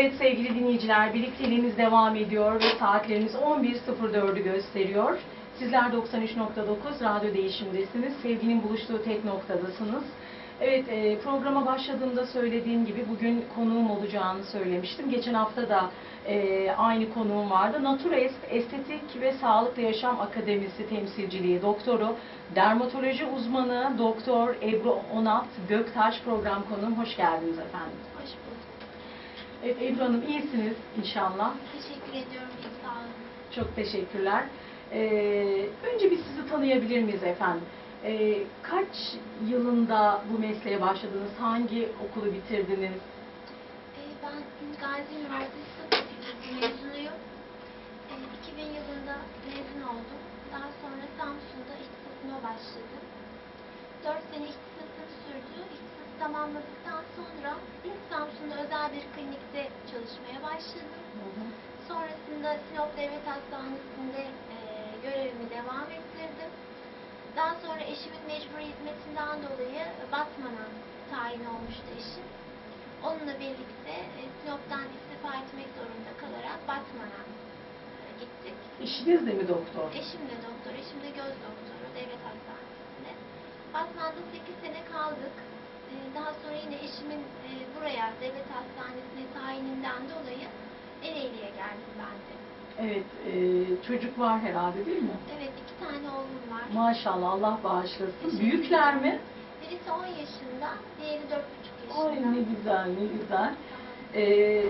Evet sevgili dinleyiciler, birlikteliğimiz devam ediyor ve saatlerimiz 11.04'ü gösteriyor. Sizler 93.9 Radyo Değişim'desiniz. Sevginin buluştuğu tek noktadasınız. Evet, e, programa başladığımda söylediğim gibi bugün konuğum olacağını söylemiştim. Geçen hafta da e, aynı konuğum vardı. Naturest Estetik ve Sağlıklı Yaşam Akademisi temsilciliği doktoru, dermatoloji uzmanı Doktor Ebru Onat Göktaş program konuğum. Hoş geldiniz efendim. Evet Ebru Hanım iyisiniz inşallah. Teşekkür ediyorum. İyi sağ olun. Çok teşekkürler. Ee, önce bir sizi tanıyabilir miyiz efendim? Ee, kaç yılında bu mesleğe başladınız? Hangi okulu bitirdiniz? Ee, ben Gazi Üniversitesi Tıp Fakültesi mezunuyum. Ee, 2000 yılında mezun oldum. Daha sonra Samsun'da ihtisasıma başladım. 4 sene ihtisasım sürdü. Tamamladıktan sonra Samsun'da özel bir klinikte çalışmaya başladım. Sonrasında Sinop Devlet Hastanesi'nde e, görevimi devam ettirdim. Daha sonra eşimin mecburi hizmetinden dolayı Batman'a tayin olmuştu eşim. Onunla birlikte e, Sinop'tan istifa etmek zorunda kalarak Batman'a e, gittik. İşiniz de mi doktor? Eşim de doktor, eşim de göz doktoru devlet hastanesinde. Batman'da 8 sene kaldık. E, Daha sonra yine eşimin e, buraya devlet hastanesine tayininden dolayı Ereğli'ye geldim ben de. Evet, e, çocuk var herhalde değil mi? Evet iki tane oğlum var. Maşallah Allah bağışlasın. Büyükler mi? Birisi 10 yaşında, diğeri 4,5 Ay yaşında. ne güzel, ne güzel. Ee,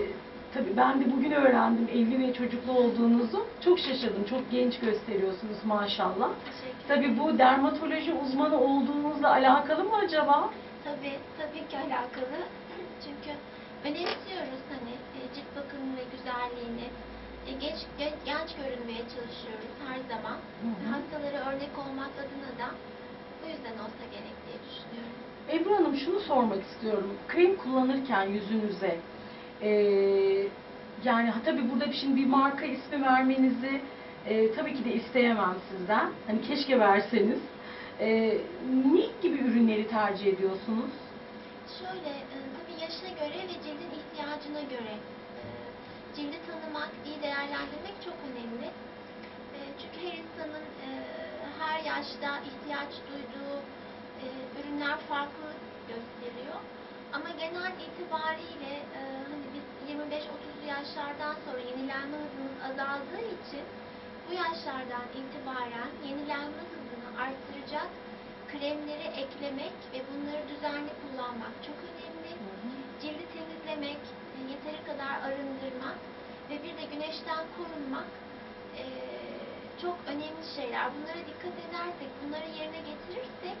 tabii ben de bugün öğrendim evli ve çocuklu olduğunuzu. Çok şaşırdım. Çok genç gösteriyorsunuz maşallah. Teşekkür Tabii bu dermatoloji uzmanı olduğunuzla alakalı mı acaba? Tabii, tabii ki alakalı. Çünkü önemsiyoruz hani e, cilt bakımı ve güzelliğini. E, Genç, gen- genç görünmeye çalışıyoruz her zaman. Hı hı. Hastalara örnek olmak adına da bu yüzden olsa gerek diye düşünüyorum. Ebru Hanım şunu sormak istiyorum. Krem kullanırken yüzünüze eee, yani tabii burada şimdi bir marka ismi vermenizi eee, tabii ki de isteyemem sizden. Hani keşke verseniz. Eee ne gibi ürünleri tercih ediyorsunuz? Şöyle, e, tabii yaşına göre ve cildin ihtiyacına göre e, cildi tanımak, iyi değerlendirmek çok önemli. E, Çünkü her insanın e, her yaşta ihtiyaç duyduğu e, ürünler farklı gösteriyor. Ama genel itibariyle e, hani biz 25-30 yaşlardan sonra yenilenme hızımız azaldığı için bu yaşlardan itibaren yenilenme hızını artıracak kremleri eklemek ve bunları düzenli kullanmak çok önemli. Cildi temizlemek, yeteri kadar arındırmak ve bir de güneşten korunmak e, çok önemli şeyler. Bunlara dikkat edersek, bunları yerine getirirsek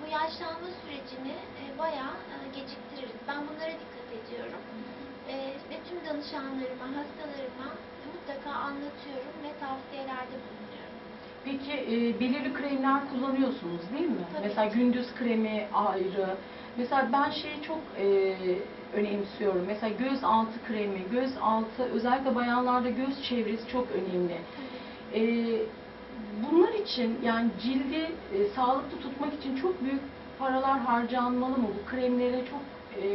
bu yaşlanma sürecini e, bayağı e, geciktiririz. Ben bunlara dikkat ediyorum. E, ve tüm danışanlarıma, hastalarıma mutlaka anlatıyorum ve tavsiyelerde bulunuyorum. Peki e, belirli kremler kullanıyorsunuz değil mi? Tabii. Mesela gündüz kremi ayrı. Mesela ben şeyi çok e, önemsiyorum. Mesela göz altı kremi, göz altı özellikle bayanlarda göz çevresi çok önemli. E, bunlar için yani cildi e, sağlıklı tutmak için çok büyük paralar harcanmalı mı? Bu kremlere çok e,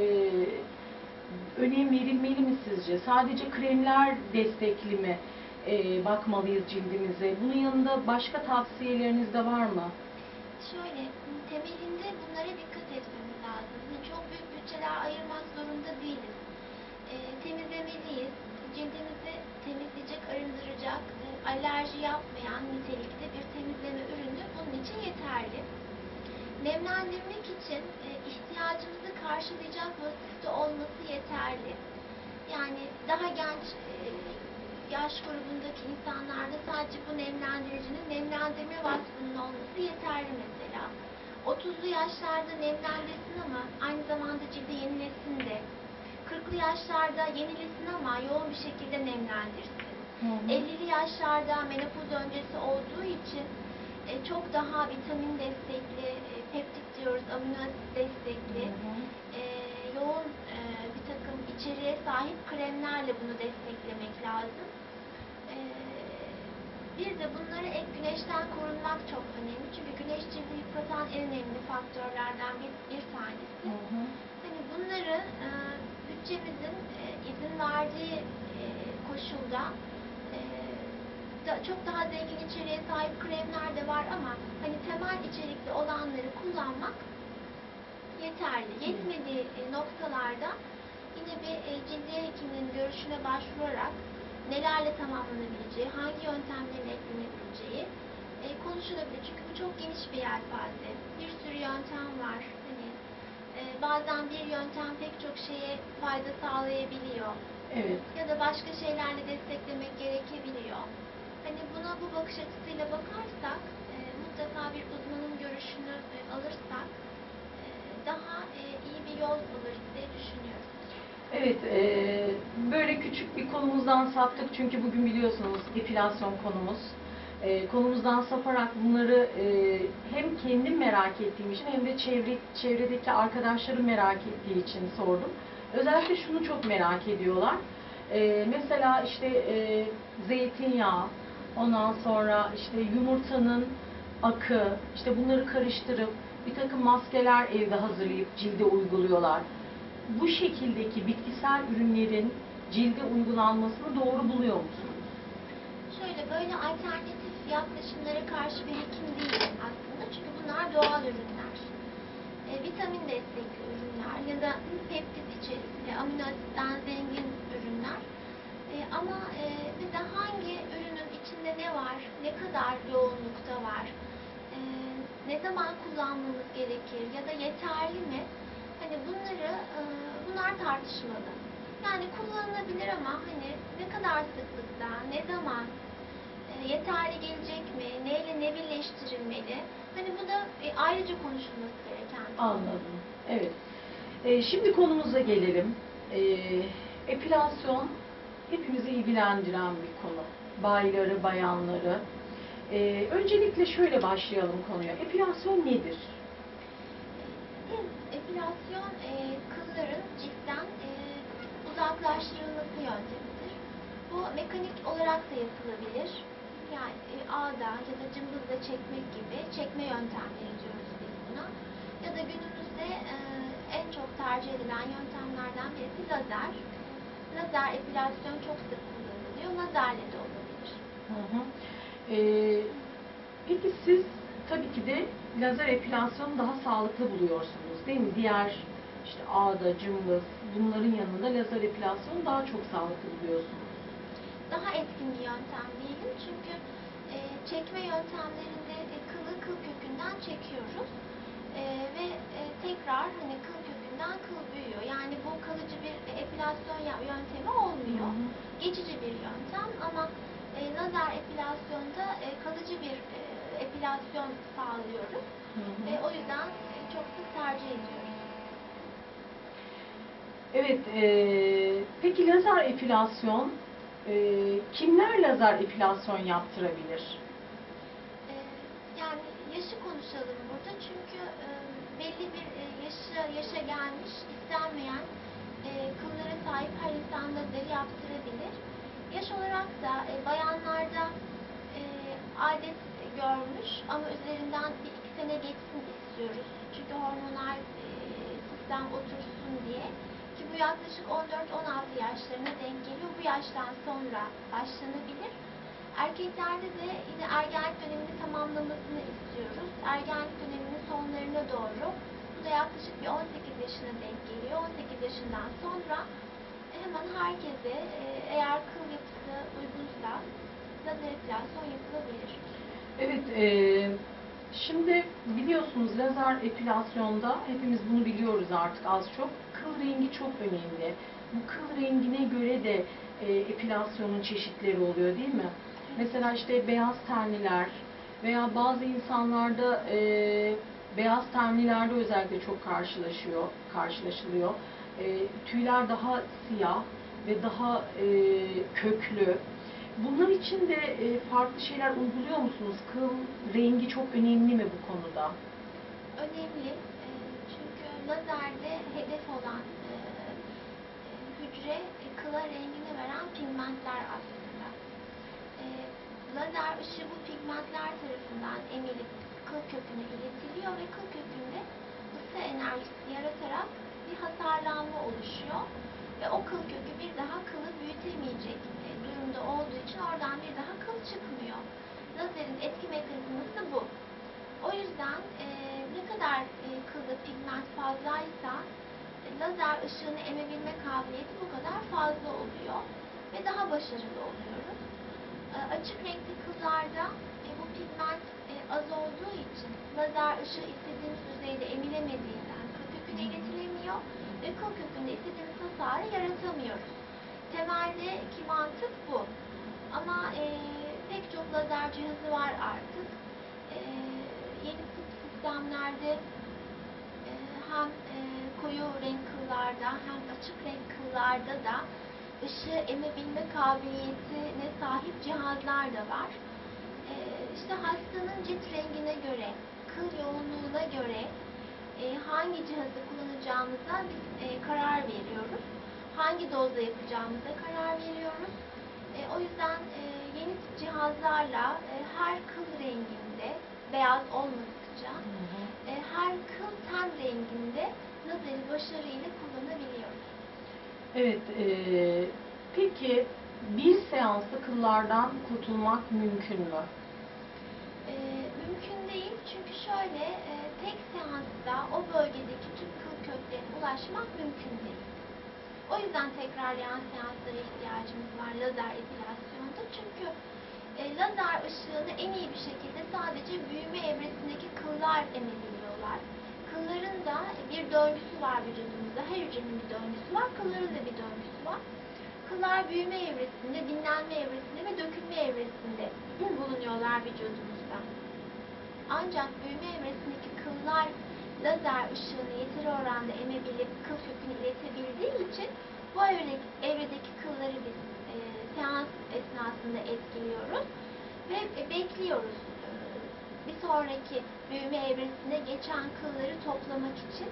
önem verilmeli mi sizce? Sadece kremler destekli mi e, bakmalıyız cildimize? Bunun yanında başka tavsiyeleriniz de var mı? Şöyle, temelinde bunlara dikkat etmemiz lazım. Çok büyük bütçeler ayırmak zorunda değiliz. Ee, temizlemeliyiz. Cildimizi temizleyecek, arındıracak, e, alerji yapmayan nitelikte bir temizleme ürünü bunun için yeterli. Nemlendirmek için e, ihtiyacımızı karşılayacak vasıfta olması yeterli. Yani daha genç e, yaş grubundaki insanlarda sadece bu nemlendiricinin nemlendirme vasfının olması yeterli mesela. 30'lu yaşlarda nemlendirsin ama aynı zamanda cildi yenilesin de. 40'lı yaşlarda yenilesin ama yoğun bir şekilde nemlendirsin. 50'li yaşlarda menopoz öncesi olduğu için e, çok daha vitamin destekli, e, peptik diyoruz, amino asit destekli, e, yoğun e, içeriğe sahip kremlerle bunu desteklemek lazım. E, bir de bunlara ek güneşten korunmak çok önemli. Çünkü güneş cildi yıpratan en önemli faktörlerden bir, bir tanesi. Hani bunları e, bütçemizin e, izin verdiği e, koşulda e, da- çok daha zengin içeriğe sahip kremler de var ama hani temel içerikli olanları kullanmak yeterli. Yetmediği e, noktalarda yine bir e, cildiye hekiminin görüşüne başvurarak nelerle tamamlanabileceği, hangi yöntemlerin eklenebileceği e, konuşulabilir. Çünkü bu çok geniş bir yelpaze. Bir sürü yöntem var. Hani e, bazen bir yöntem pek çok şeye fayda sağlayabiliyor. Evet. Ya da başka şeylerle desteklemek gerekebiliyor. Hani buna bu bakış açısıyla bakarsak, e, mutlaka bir uzmanın görüşünü e, alırsak e, daha e, iyi bir yol alırız diye düşünüyorum. Evet, e, böyle küçük bir konumuzdan saptık çünkü bugün biliyorsunuz epilasyon konumuz. E, konumuzdan saparak bunları e, hem kendim merak ettiğim için hem de çevre, çevredeki arkadaşlarım merak ettiği için sordum. Özellikle şunu çok merak ediyorlar. E, mesela işte e, zeytinyağı, ondan sonra işte yumurtanın akı, işte bunları karıştırıp bir takım maskeler evde hazırlayıp cilde uyguluyorlar bu şekildeki bitkisel ürünlerin cilde uygulanmasını doğru buluyor musunuz? Şöyle böyle alternatif yaklaşımlara karşı bir hekim değilim aslında. Çünkü bunlar doğal ürünler. E, vitamin destekli ürünler ya da peptit içerikli, amino asitten zengin ürünler. E, ama e, mesela hangi ürünün içinde ne var, ne kadar yoğunlukta var, e, ne zaman kullanmamız gerekir ya da yeterli mi? Hani bunları, e, bunlar tartışmalı. Yani kullanılabilir ama hani ne kadar sıklıkta, ne zaman, e, yeterli gelecek mi, neyle ne birleştirilmeli? Hani bu da e, ayrıca konuşulması gereken. Anladım. Evet. Ee, şimdi konumuza gelelim. Ee, epilasyon hepimizi ilgilendiren bir konu. Bayları, bayanları. Ee, öncelikle şöyle başlayalım konuya. Epilasyon nedir? Epilasyon e, kılların ciltten e, uzaklaştırılması yöntemidir. Bu mekanik olarak da yapılabilir. Yani e, ağda ya da cımbızla çekmek gibi çekme yöntemleri diyoruz biz buna. Ya da günümüzde e, en çok tercih edilen yöntemlerden birisi lazer. Lazer epilasyon çok sık kullanılıyor. Lazerle de olabilir. Hı hı. Ee, peki siz tabii ki de lazer epilasyonu daha sağlıklı buluyorsunuz değil mi? Diğer işte ağda, cımbız bunların yanında lazer epilasyonu daha çok sağlıklı buluyorsunuz. daha etkin bir yöntem diyelim. Çünkü e, çekme yöntemlerinde e, kılı kıl kökünden çekiyoruz. E, ve e, tekrar hani kıl kökünden kıl büyüyor. Yani bu kalıcı bir epilasyon yöntemi olmuyor. Hı hı. Geçici bir yöntem ama lazer epilasyonda e, kalıcı bir e, epilasyon sağlıyoruz. Hı hı. E, o yüzden e, çok sık tercih ediyoruz. Evet, eee, peki lazer epilasyon, eee, kimler lazer epilasyon yaptırabilir? Ee, yani yaşı konuşalım burada çünkü e, belli bir e, yaşa, yaşa gelmiş istenmeyen e, kıllara sahip her insan lazeri yaptırabilir. Yaş olarak da e, bayanlarda e, adet görmüş ama üzerinden bir iki sene geçsin istiyoruz. Çünkü hormonal e, sistem otursun diye ki bu yaklaşık 14-16 yaşlarına denk geliyor. Bu yaştan sonra başlanabilir. Erkeklerde de yine ergenlik dönemini tamamlamasını istiyoruz. Ergenlik döneminin sonlarına doğru. Bu da yaklaşık bir 18 yaşına denk geliyor. 18 yaşından sonra hemen herkese e, eğer kıl yapısı uygunsa lazer epilasyon yapılabilir. Evet, eee, şimdi biliyorsunuz lazer epilasyonda hepimiz bunu biliyoruz artık az çok. Kıl rengi çok önemli. Bu kıl rengine göre de eee, epilasyonun çeşitleri oluyor değil mi? Mesela işte beyaz tenliler veya bazı insanlarda eee, beyaz tenlilerde özellikle çok karşılaşıyor, karşılaşılıyor. Eee, tüyler daha siyah ve daha eee, köklü. Bunlar için de e, farklı şeyler uyguluyor musunuz? Kıl rengi çok önemli mi bu konuda? Önemli e, çünkü lazerde hedef olan e, e, hücre e, kıla rengini veren pigmentler aslında. E, lazer ışığı bu pigmentler tarafından emilip kıl köküne iletiliyor ve kıl kökünde ısı enerjisi yaratarak bir hasarlanma oluşuyor. ve o kıl kökü bir daha kılı büyütemeyecek durumda olduğu için oradan bir daha kıl çıkmıyor. Lazerin etki mekanizması bu. O yüzden e, ne kadar e, kılda pigment fazlaysa e, lazer ışığını emebilme kabiliyeti bu kadar fazla oluyor ve daha başarılı oluyoruz. E, açık renkli kıllarda e, bu pigment e, az olduğu için lazer ışığı istediğimiz düzeyde emilemediğinden köküne iletilemiyor ve kıl kökünde istediğimiz hasarı yaratamıyoruz. Temeldeki mantık bu. Ama e, pek çok lazer cihazı var artık. E, yeni tip sistemlerde e, hem e, koyu renk kıllarda hem açık renk kıllarda da ışığı emebilme kabiliyetine sahip cihazlar da var. E, işte hastanın cilt rengine göre, kıl yoğunluğuna göre e, hangi cihazı kullanacağımıza biz e, karar veriyoruz. Hangi dozda yapacağımıza karar veriyoruz. E, o yüzden e, yeni tip cihazlarla e, her kıl renginde, beyaz olmadıkça, e, her kıl ten renginde lazeri başarıyla kullanabiliyoruz. Evet, e, peki bir seansta kıllardan kurtulmak mümkün mü? E, mümkün değil çünkü şöyle e, tek seansta o bölgedeki tüm kıl köklerine ulaşmak mümkün değil. O yüzden tekrarlayan seanslara ihtiyacımız var lazer epilasyonda. Çünkü e, lazer ışığını en iyi bir şekilde sadece büyüme evresindeki kıllar emebiliyorlar. Kılların da bir döngüsü var vücudumuzda. Her hücrenin bir döngüsü var. Kılların da bir döngüsü var. Kıllar büyüme evresinde, dinlenme evresinde ve dökülme evresinde bulunuyorlar vücudumuzda. Ancak büyüme evresindeki kıllar lazer ışığını yeteri oranda emebilip kıl kökünü iletebildiği için bu evredeki, evredeki kılları biz e, seans esnasında etkiliyoruz ve e, bekliyoruz. E, bir sonraki büyüme evresine geçen kılları toplamak için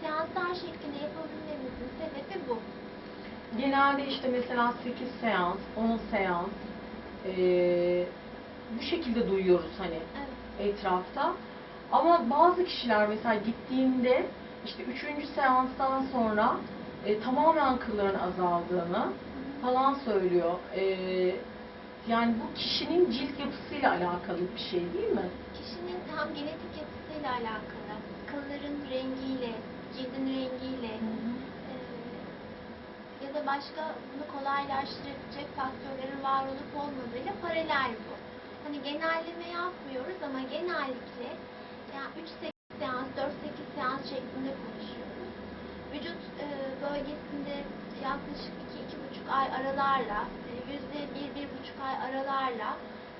seanslar şeklinde yapabilmemizin sebebi bu. Genelde işte mesela 8 seans, 10 seans e, bu şekilde duyuyoruz hani Evet. Etrafta. Ama bazı kişiler mesela gittiğinde işte üçüncü seanstan sonra e, tamamen kılların azaldığını falan söylüyor. E, yani bu kişinin cilt yapısıyla alakalı bir şey değil mi? Kişinin hem genetik yapısıyla alakalı, kılların rengiyle, cildin rengiyle eee, ya da başka bunu kolaylaştırabilecek faktörlerin var olup olmadığıyla paralel bu. Hani genelleme yapmıyoruz ama genellikle yani 3-8 seans, 4-8 seans şeklinde konuşuyoruz. Vücut eee, bölgesinde yaklaşık 2-2,5 ay aralarla, e, yüzde 1-1,5 ay aralarla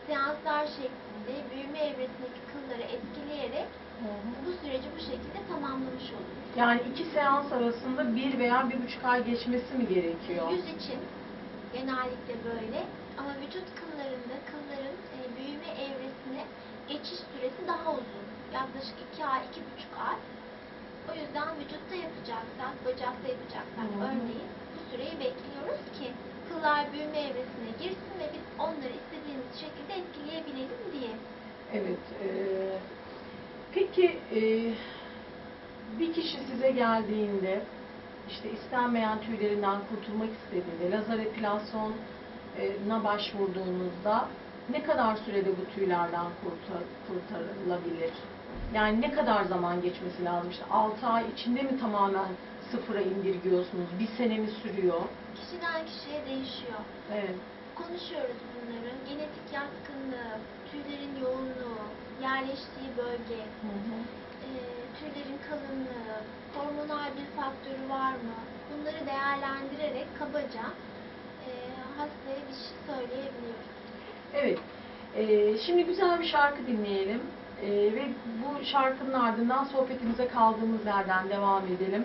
seanslar şeklinde büyüme evresindeki kılları etkileyerek bu süreci bu şekilde tamamlamış oluyoruz. Yani iki seans arasında bir veya bir buçuk ay geçmesi mi gerekiyor? Yüz için genellikle böyle ama vücut kıllarında kılların e, büyüme evresine geçiş süresi daha uzun. Yaklaşık 2 ay, 2,5 ay. O yüzden vücutta yapacaksak, bacakta yapacaksak hı. örneğin bu süreyi bekliyoruz ki kıllar büyüme evresine girsin ve biz onları istediğimiz şekilde etkileyebilelim diye. Evet. e, peki e, bir kişi size geldiğinde işte istenmeyen tüylerinden kurtulmak istediğinde lazer epilasyona başvurduğunuzda ne kadar sürede bu tüylerden kurtar, kurtarılabilir? Yani ne kadar zaman geçmesi lazım? İşte 6 ay içinde mi tamamen sıfıra indirgiyorsunuz? Bir sene mi sürüyor? Kişiden kişiye değişiyor. Evet. Konuşuyoruz bunları. Genetik yatkınlığı, tüylerin yoğunluğu, yerleştiği bölge, Hı hı. e, tüylerin kalınlığı, hormonal bir faktörü var mı? Bunları değerlendirerek kabaca e, hastaya bir şey söyleyebiliyoruz. Evet. Ee, şimdi güzel bir şarkı dinleyelim. Ee, ve bu şarkının ardından sohbetimize kaldığımız yerden devam edelim.